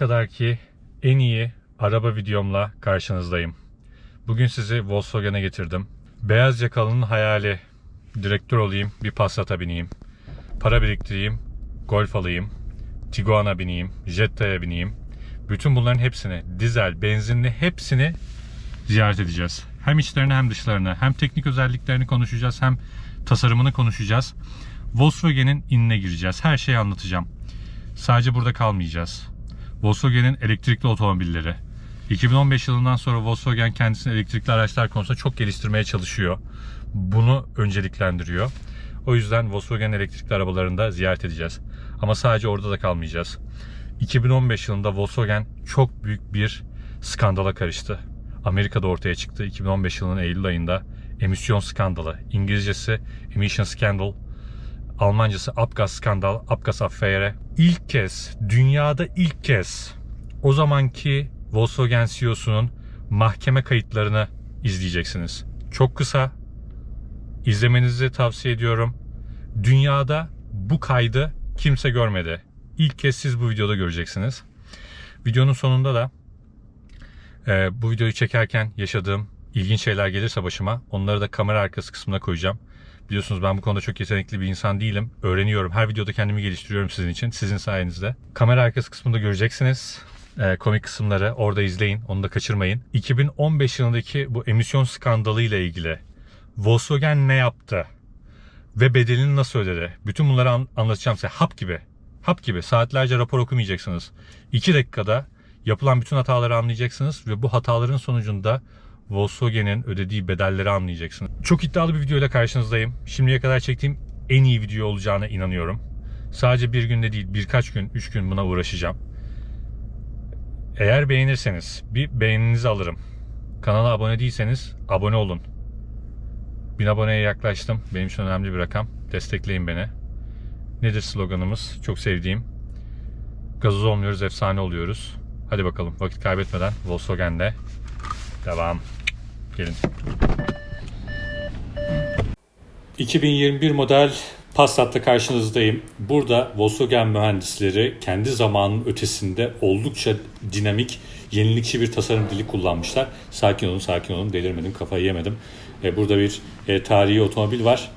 Şimdiye kadarki en iyi araba videomla karşınızdayım. Bugün sizi Volkswagen'e getirdim. Beyaz yakalının hayali. Direktör olayım, bir Passat'a bineyim. Para biriktireyim, Golf alayım. Tiguan'a bineyim, Jetta'ya bineyim. Bütün bunların hepsini, dizel, benzinli hepsini ziyaret edeceğiz. Hem içlerini hem dışlarını, hem teknik özelliklerini konuşacağız, hem tasarımını konuşacağız. Volkswagen'in inine gireceğiz. Her şeyi anlatacağım. Sadece burada kalmayacağız. Volkswagen'in elektrikli otomobilleri. 2015 yılından sonra Volkswagen kendisini elektrikli araçlar konusunda çok geliştirmeye çalışıyor. Bunu önceliklendiriyor. O yüzden Volkswagen elektrikli arabalarında ziyaret edeceğiz. Ama sadece orada da kalmayacağız. 2015 yılında Volkswagen çok büyük bir skandala karıştı. Amerika'da ortaya çıktı 2015 yılının Eylül ayında emisyon skandalı. İngilizcesi emission scandal. Almancası Abgas skandal, Abgas affäre. İlk kez, dünyada ilk kez o zamanki Volkswagen CEO'sunun mahkeme kayıtlarını izleyeceksiniz. Çok kısa. İzlemenizi tavsiye ediyorum. Dünyada bu kaydı kimse görmedi. İlk kez siz bu videoda göreceksiniz. Videonun sonunda da e, bu videoyu çekerken yaşadığım ilginç şeyler gelirse başıma onları da kamera arkası kısmına koyacağım. Biliyorsunuz ben bu konuda çok yetenekli bir insan değilim. Öğreniyorum. Her videoda kendimi geliştiriyorum sizin için. Sizin sayenizde. Kamera arkası kısmında göreceksiniz. Ee, komik kısımları orada izleyin. Onu da kaçırmayın. 2015 yılındaki bu emisyon skandalı ile ilgili Volkswagen ne yaptı? Ve bedelini nasıl ödedi? Bütün bunları an- anlatacağım size. Hap gibi. Hap gibi. Saatlerce rapor okumayacaksınız. 2 dakikada yapılan bütün hataları anlayacaksınız ve bu hataların sonucunda Volkswagen'in ödediği bedelleri anlayacaksınız. Çok iddialı bir videoyla karşınızdayım. Şimdiye kadar çektiğim en iyi video olacağına inanıyorum. Sadece bir günde değil birkaç gün, üç gün buna uğraşacağım. Eğer beğenirseniz bir beğeninizi alırım. Kanala abone değilseniz abone olun. 1000 aboneye yaklaştım. Benim için önemli bir rakam. Destekleyin beni. Nedir sloganımız? Çok sevdiğim. Gazoz olmuyoruz, efsane oluyoruz. Hadi bakalım vakit kaybetmeden Volkswagen'de devam. Gelin. 2021 model Passat'ta karşınızdayım. Burada Volkswagen mühendisleri kendi zamanının ötesinde oldukça dinamik, yenilikçi bir tasarım dili kullanmışlar. Sakin olun, sakin olun. Delirmedim, kafayı yemedim. E, Burada bir e, tarihi otomobil var.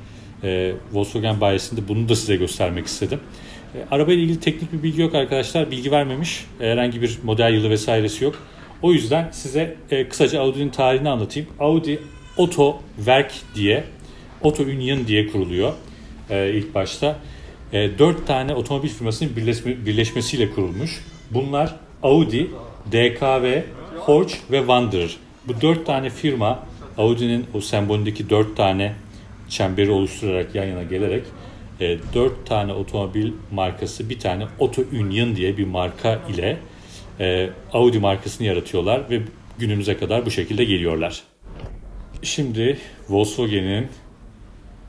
E, Volkswagen bayisinde bunu da size göstermek istedim. Arabayla ilgili teknik bir bilgi yok arkadaşlar. Bilgi vermemiş. Herhangi bir model yılı vesairesi yok. O yüzden size e, kısaca Audi'nin tarihini anlatayım. Audi Auto Werk diye, Auto Union diye kuruluyor e, ilk başta. E, dört tane otomobil firmasının birleşme, birleşmesiyle kurulmuş. Bunlar Audi, DKV, Porsche ve Wanderer. Bu dört tane firma Audi'nin o sembolündeki dört tane çemberi oluşturarak yan yana gelerek e, dört tane otomobil markası bir tane Auto Union diye bir marka ile e, Audi markasını yaratıyorlar ve günümüze kadar bu şekilde geliyorlar. Şimdi Volkswagen'in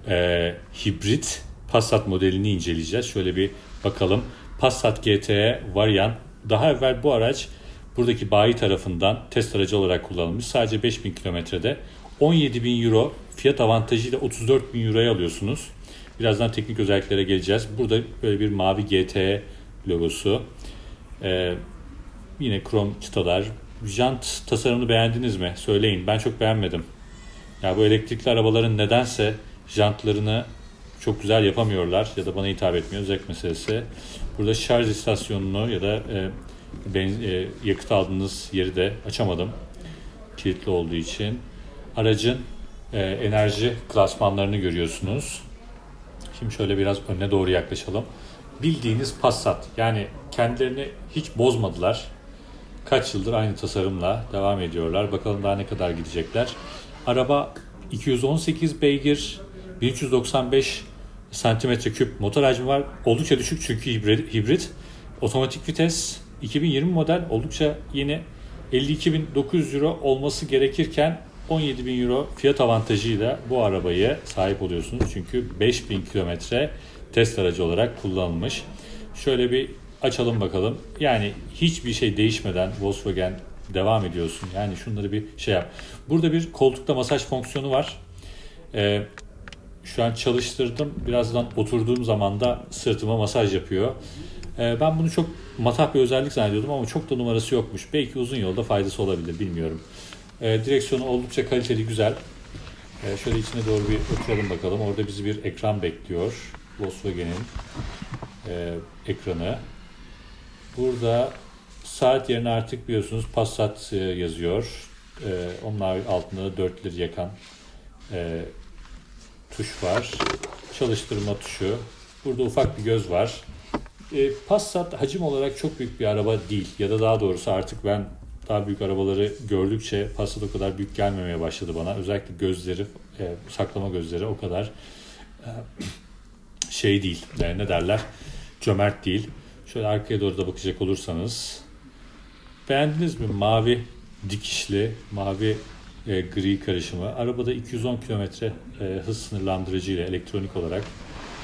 e, hibrit Passat modelini inceleyeceğiz. Şöyle bir bakalım. Passat GT'ye varyant. Daha evvel bu araç buradaki bayi tarafından test aracı olarak kullanılmış. Sadece 5000 kilometrede 17 bin euro fiyat avantajıyla 34 bin euroya alıyorsunuz. Birazdan teknik özelliklere geleceğiz. Burada böyle bir mavi GT logosu. Ee, yine krom çıtalar. Jant tasarımını beğendiniz mi? Söyleyin. Ben çok beğenmedim. Ya bu elektrikli arabaların nedense jantlarını çok güzel yapamıyorlar ya da bana hitap etmiyor zevk meselesi. Burada şarj istasyonunu ya da e, ben, e, yakıt aldığınız yeri de açamadım kilitli olduğu için. Aracın e, enerji klasmanlarını görüyorsunuz. Şimdi şöyle biraz önüne doğru yaklaşalım. Bildiğiniz Passat yani kendilerini hiç bozmadılar. Kaç yıldır aynı tasarımla devam ediyorlar. Bakalım daha ne kadar gidecekler. Araba 218 beygir, 1395 santimetre küp motor hacmi var. Oldukça düşük çünkü hibrit. hibrit. Otomatik vites 2020 model oldukça yeni 52.900 euro olması gerekirken 17.000 euro fiyat avantajıyla bu arabayı sahip oluyorsunuz. Çünkü 5000 kilometre test aracı olarak kullanılmış. Şöyle bir açalım bakalım. Yani hiçbir şey değişmeden Volkswagen devam ediyorsun. Yani şunları bir şey yap. Burada bir koltukta masaj fonksiyonu var. Ee, şu an çalıştırdım. Birazdan oturduğum zaman da sırtıma masaj yapıyor. Ee, ben bunu çok matah bir özellik zannediyordum ama çok da numarası yokmuş. Belki uzun yolda faydası olabilir bilmiyorum. Ee, direksiyonu oldukça kaliteli, güzel. Ee, şöyle içine doğru bir oturalım bakalım. Orada bizi bir ekran bekliyor. Volkswagen'in e, ekranı. Burada saat yerine artık biliyorsunuz Passat e, yazıyor. E, onun altında dörtleri yakan e, tuş var. Çalıştırma tuşu. Burada ufak bir göz var. E, Passat hacim olarak çok büyük bir araba değil. Ya da daha doğrusu artık ben daha büyük arabaları gördükçe Passat o kadar büyük gelmemeye başladı bana. Özellikle gözleri, e, saklama gözleri o kadar e, şey değil. E, ne derler? Cömert değil. Şöyle arkaya doğru da bakacak olursanız. Beğendiniz mi? Mavi dikişli, mavi e, gri karışımı. Arabada 210 kilometre e, hız sınırlandırıcı ile elektronik olarak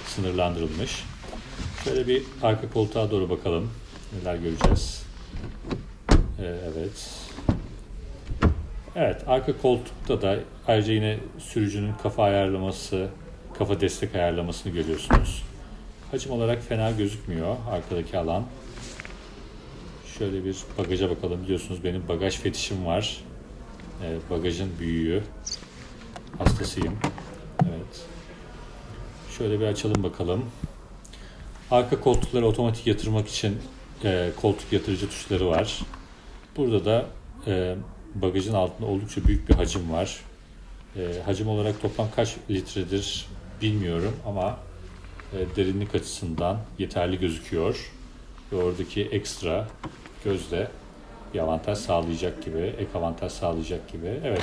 sınırlandırılmış. Şöyle bir arka koltuğa doğru bakalım. Neler göreceğiz. E, evet. Evet, arka koltukta da ayrıca yine sürücünün kafa ayarlaması, kafa destek ayarlamasını görüyorsunuz. Hacim olarak fena gözükmüyor arkadaki alan. Şöyle bir bagaja bakalım. Biliyorsunuz benim bagaj fetişim var. Ee, bagajın büyüğü. Hastasıyım. Evet. Şöyle bir açalım bakalım. Arka koltukları otomatik yatırmak için e, koltuk yatırıcı tuşları var. Burada da e, bagajın altında oldukça büyük bir hacim var. E, hacim olarak toplam kaç litredir bilmiyorum ama derinlik açısından yeterli gözüküyor. Ve oradaki ekstra gözde bir avantaj sağlayacak gibi, ek avantaj sağlayacak gibi. Evet,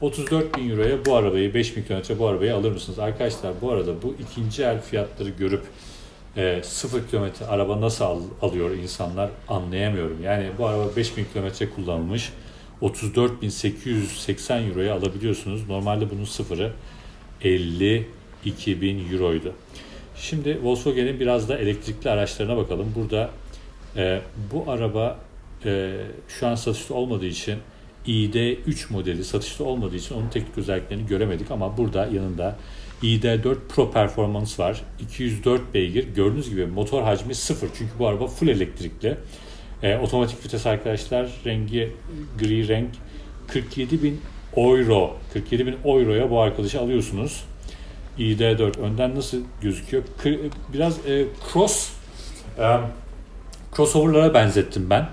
34 bin euroya bu arabayı, 5 bin kilometre bu arabayı alır mısınız? Arkadaşlar bu arada bu ikinci el fiyatları görüp e, 0 kilometre araba nasıl al, alıyor insanlar anlayamıyorum. Yani bu araba 5 bin kilometre kullanılmış. 34.880 euroya alabiliyorsunuz. Normalde bunun sıfırı 52 bin euroydu. Şimdi Volkswagen'in biraz da elektrikli araçlarına bakalım. Burada e, bu araba e, şu an satışta olmadığı için ID3 modeli satışta olmadığı için onun teknik özelliklerini göremedik ama burada yanında ID4 Pro Performance var. 204 beygir. Gördüğünüz gibi motor hacmi sıfır. Çünkü bu araba full elektrikli. E, otomatik vites arkadaşlar rengi gri renk 47 bin euro 47 bin euroya bu arkadaşı alıyorsunuz. ID4 önden nasıl gözüküyor? Biraz e, cross e, crossover'lara benzettim ben.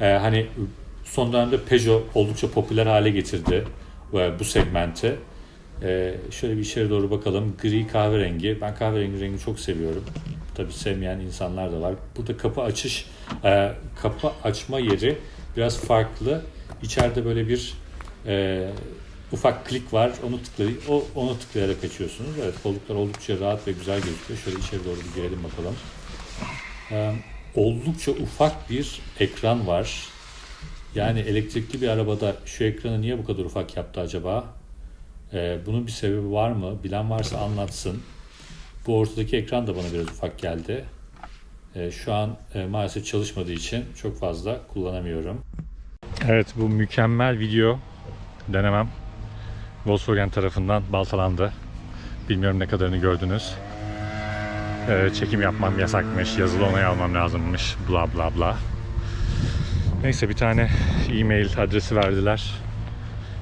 E, hani son dönemde Peugeot oldukça popüler hale getirdi e, bu segmenti. E, şöyle bir içeri doğru bakalım. Gri kahverengi. Ben kahverengi rengi çok seviyorum. Tabii sevmeyen insanlar da var. Burada kapı açış, e, kapı açma yeri biraz farklı. İçeride böyle bir e, ufak klik var. Onu tıklayıp o onu tıklayarak açıyorsunuz. Evet kolluklar oldukça rahat ve güzel gözüküyor. Şöyle içeri doğru bir girelim bakalım. Ee, oldukça ufak bir ekran var. Yani elektrikli bir arabada şu ekranı niye bu kadar ufak yaptı acaba? Ee, bunun bir sebebi var mı? Bilen varsa anlatsın. Bu ortadaki ekran da bana biraz ufak geldi. Ee, şu an e, maalesef çalışmadığı için çok fazla kullanamıyorum. Evet bu mükemmel video denemem Volkswagen tarafından baltalandı. Bilmiyorum ne kadarını gördünüz. Ee, çekim yapmam yasakmış, yazılı onay almam lazımmış, bla bla bla. Neyse bir tane e-mail adresi verdiler.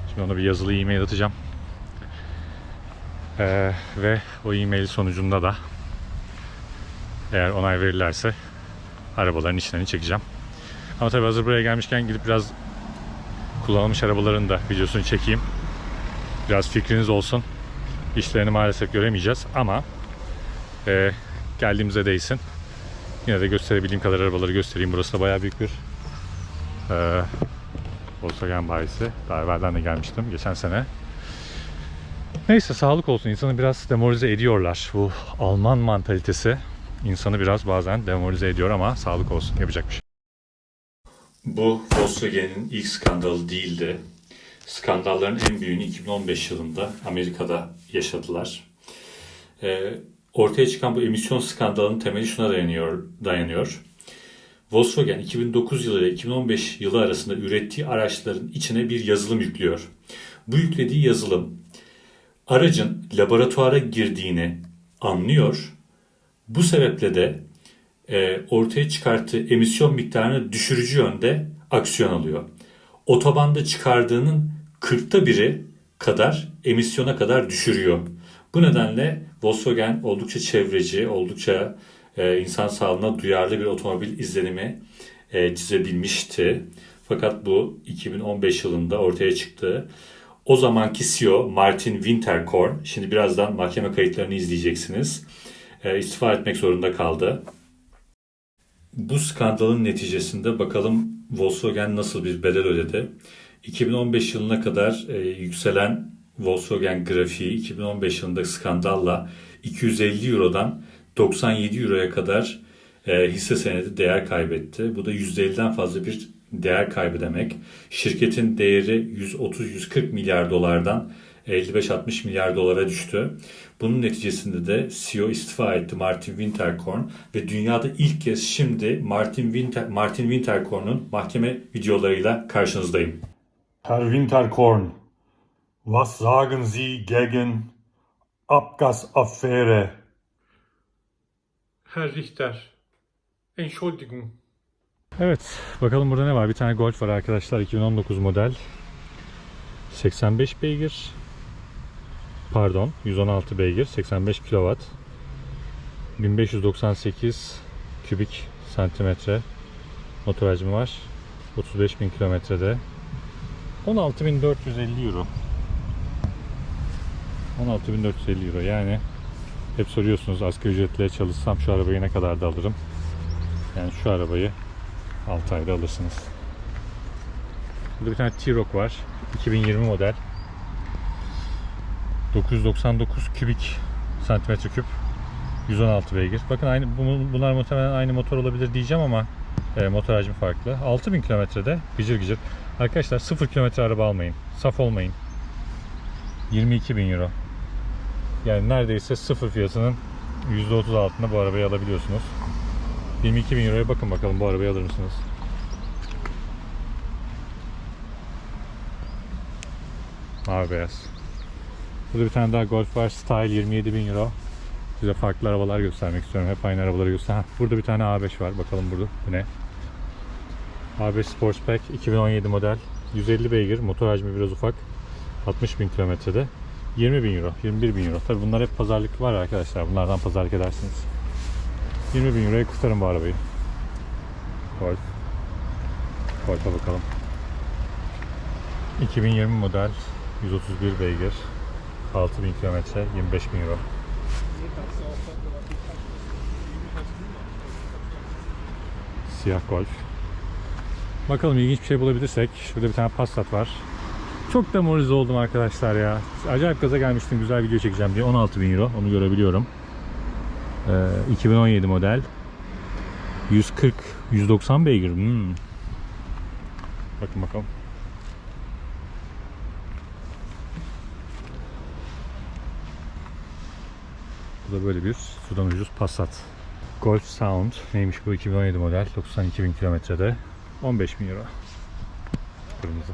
Şimdi ona bir yazılı e-mail atacağım. Ee, ve o e-mail sonucunda da eğer onay verirlerse arabaların içlerini çekeceğim. Ama tabii hazır buraya gelmişken gidip biraz kullanılmış arabaların da videosunu çekeyim. Biraz fikriniz olsun. İşlerini maalesef göremeyeceğiz ama e, geldiğimize değsin. Yine de gösterebildiğim kadar arabaları göstereyim. Burası da bayağı büyük bir e, Volkswagen bayisi. Daha evvelden de gelmiştim geçen sene. Neyse sağlık olsun. İnsanı biraz demoralize ediyorlar. Bu Alman mantalitesi insanı biraz bazen demoralize ediyor ama sağlık olsun. Yapacak bir şey. Bu Volkswagen'in ilk skandalı değildi. Skandalların en büyüğünü 2015 yılında Amerika'da yaşadılar. Ee, ortaya çıkan bu emisyon skandalının temeli şuna dayanıyor. dayanıyor. Volkswagen 2009 yılı ile 2015 yılı arasında ürettiği araçların içine bir yazılım yüklüyor. Bu yüklediği yazılım aracın laboratuvara girdiğini anlıyor. Bu sebeple de e, ortaya çıkarttığı emisyon miktarını düşürücü yönde aksiyon alıyor. Otobanda çıkardığının 40'ta biri kadar emisyona kadar düşürüyor. Bu nedenle Volkswagen oldukça çevreci, oldukça e, insan sağlığına duyarlı bir otomobil izlenimi e, çizebilmişti. Fakat bu 2015 yılında ortaya çıktı. O zamanki CEO Martin Winterkorn, şimdi birazdan mahkeme kayıtlarını izleyeceksiniz, e, istifa etmek zorunda kaldı. Bu skandalın neticesinde bakalım Volkswagen nasıl bir bedel ödedi. 2015 yılına kadar e, yükselen Volkswagen grafiği 2015 yılında skandalla 250 Euro'dan 97 Euro'ya kadar e, hisse senedi değer kaybetti. Bu da %50'den fazla bir değer kaybı demek. Şirketin değeri 130-140 milyar dolardan 55-60 milyar dolara düştü. Bunun neticesinde de CEO istifa etti Martin Winterkorn ve dünyada ilk kez şimdi Martin Winter Martin Winterkorn'un mahkeme videolarıyla karşınızdayım. Herr Winterkorn, was sagen Sie gegen Abgasaffäre? Herr Richter, Entschuldigung. Evet, bakalım burada ne var? Bir tane Golf var arkadaşlar, 2019 model. 85 beygir. Pardon, 116 beygir, 85 kW. 1598 kübik santimetre motor hacmi var. 35.000 kilometrede. 16.450 euro. 16.450 euro yani hep soruyorsunuz asgari ücretle çalışsam şu arabayı ne kadar da alırım. Yani şu arabayı 6 ayda alırsınız. Burada bir tane T-Roc var. 2020 model. 999 kübik santimetre küp. 116 beygir. Bakın aynı bu- bunlar muhtemelen aynı motor olabilir diyeceğim ama e, motor hacmi farklı. 6000 kilometrede gıcır gıcır. Arkadaşlar 0 kilometre araba almayın. Saf olmayın. 22 bin euro. Yani neredeyse sıfır fiyatının %30 altında bu arabayı alabiliyorsunuz. 22 bin euroya bakın bakalım bu arabayı alır mısınız? Mavi beyaz. Burada bir tane daha Golf var. Style 27 bin euro. Size farklı arabalar göstermek istiyorum. Hep aynı arabaları göster. Burada bir tane A5 var. Bakalım burada. Bu ne? A5 Sportsback 2017 model. 150 beygir. Motor hacmi biraz ufak. 60 bin kilometrede. 20 bin euro. 21 bin euro. Tabi bunlar hep pazarlık var arkadaşlar. Bunlardan pazarlık edersiniz. 20 bin euroya kurtarın bu arabayı. Golf. Golf'a bakalım. 2020 model 131 beygir 6000 kilometre 25 bin euro. Siyah Golf. Bakalım ilginç bir şey bulabilirsek. Şurada bir tane Passat var. Çok demoralize oldum arkadaşlar ya. Acayip gaza gelmiştim güzel video çekeceğim diye. 16 bin euro onu görebiliyorum. Ee, 2017 model. 140 190 beygir. Hmm. Bakın bakalım. Bu da böyle bir sudan ucuz Passat. Golf Sound neymiş bu 2017 model 92 bin kilometrede 15 bin euro. Kırmızı.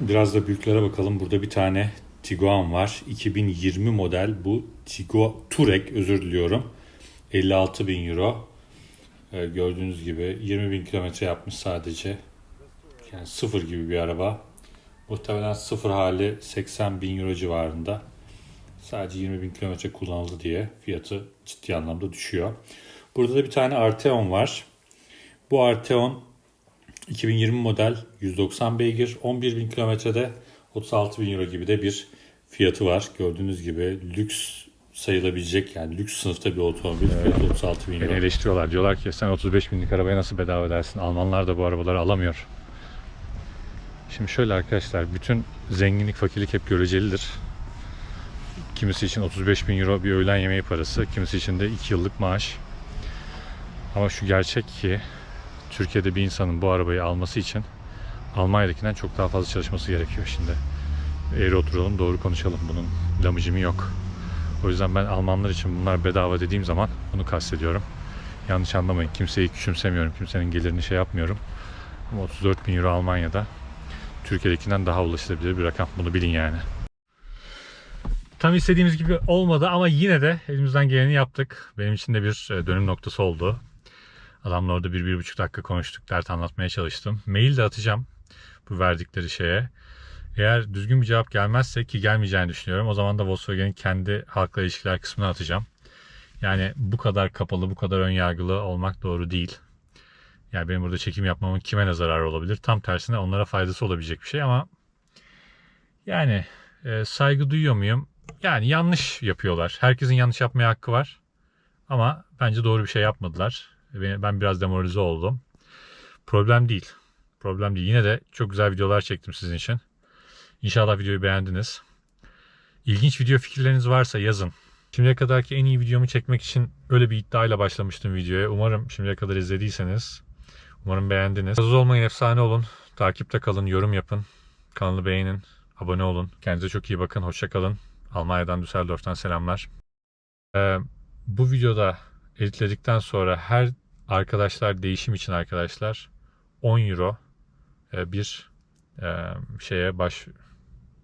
Biraz da büyüklere bakalım. Burada bir tane Tiguan var. 2020 model bu Tigua Touareg özür diliyorum. 56 bin euro. Ee, gördüğünüz gibi 20 bin kilometre yapmış sadece. Yani sıfır gibi bir araba. Muhtemelen sıfır hali 80 bin euro civarında. Sadece 20 bin kilometre kullanıldı diye fiyatı ciddi anlamda düşüyor. Burada da bir tane Arteon var. Bu Arteon 2020 model 190 beygir 11 bin kilometrede 36 bin euro gibi de bir fiyatı var. Gördüğünüz gibi lüks sayılabilecek yani lüks sınıfta bir otomobil fiyatı 36 bin euro. Beni eleştiriyorlar. Diyorlar ki sen 35 binlik arabaya nasıl bedava edersin? Almanlar da bu arabaları alamıyor. Şimdi şöyle arkadaşlar bütün zenginlik fakirlik hep görecelidir. Kimisi için 35 bin euro bir öğlen yemeği parası, kimisi için de 2 yıllık maaş. Ama şu gerçek ki Türkiye'de bir insanın bu arabayı alması için Almanya'dakinden çok daha fazla çalışması gerekiyor şimdi. Eğri oturalım doğru konuşalım bunun lamıcımı yok. O yüzden ben Almanlar için bunlar bedava dediğim zaman bunu kastediyorum. Yanlış anlamayın. Kimseyi küçümsemiyorum. Kimsenin gelirini şey yapmıyorum. Ama 34 bin euro Almanya'da Türkiye'dekinden daha ulaşılabilir bir rakam. Bunu bilin yani. Tam istediğimiz gibi olmadı ama yine de elimizden geleni yaptık. Benim için de bir e, dönüm noktası oldu. Adamla orada bir, bir buçuk dakika konuştuk. Dert anlatmaya çalıştım. Mail de atacağım bu verdikleri şeye. Eğer düzgün bir cevap gelmezse ki gelmeyeceğini düşünüyorum. O zaman da Volkswagen'in kendi halkla ilişkiler kısmına atacağım. Yani bu kadar kapalı, bu kadar ön yargılı olmak doğru değil. Yani benim burada çekim yapmamın kime ne zararı olabilir? Tam tersine onlara faydası olabilecek bir şey ama yani e, saygı duyuyor muyum? Yani yanlış yapıyorlar. Herkesin yanlış yapmaya hakkı var. Ama bence doğru bir şey yapmadılar. Ben biraz demoralize oldum. Problem değil. Problem değil. Yine de çok güzel videolar çektim sizin için. İnşallah videoyu beğendiniz. İlginç video fikirleriniz varsa yazın. Şimdiye kadarki en iyi videomu çekmek için öyle bir iddiayla başlamıştım videoya. Umarım şimdiye kadar izlediyseniz. Umarım beğendiniz. Hazır olmayın, efsane olun. Takipte kalın, yorum yapın. Kanalı beğenin, abone olun. Kendinize çok iyi bakın, hoşça kalın. Almanya'dan, Düsseldorf'tan selamlar. Ee, bu videoda editledikten sonra her arkadaşlar değişim için arkadaşlar 10 euro e, bir e, şeye baş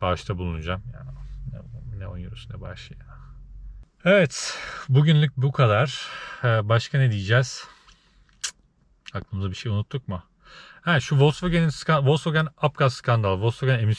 bağışta bulunacağım. Ya, ne, ne 10 eurosu ne bağışı ya. Evet, bugünlük bu kadar. Ee, başka ne diyeceğiz? Aklımıza bir şey unuttuk mu? Ha şu Volkswagen'in Volkswagen Abgas skandalı, Volkswagen emisyon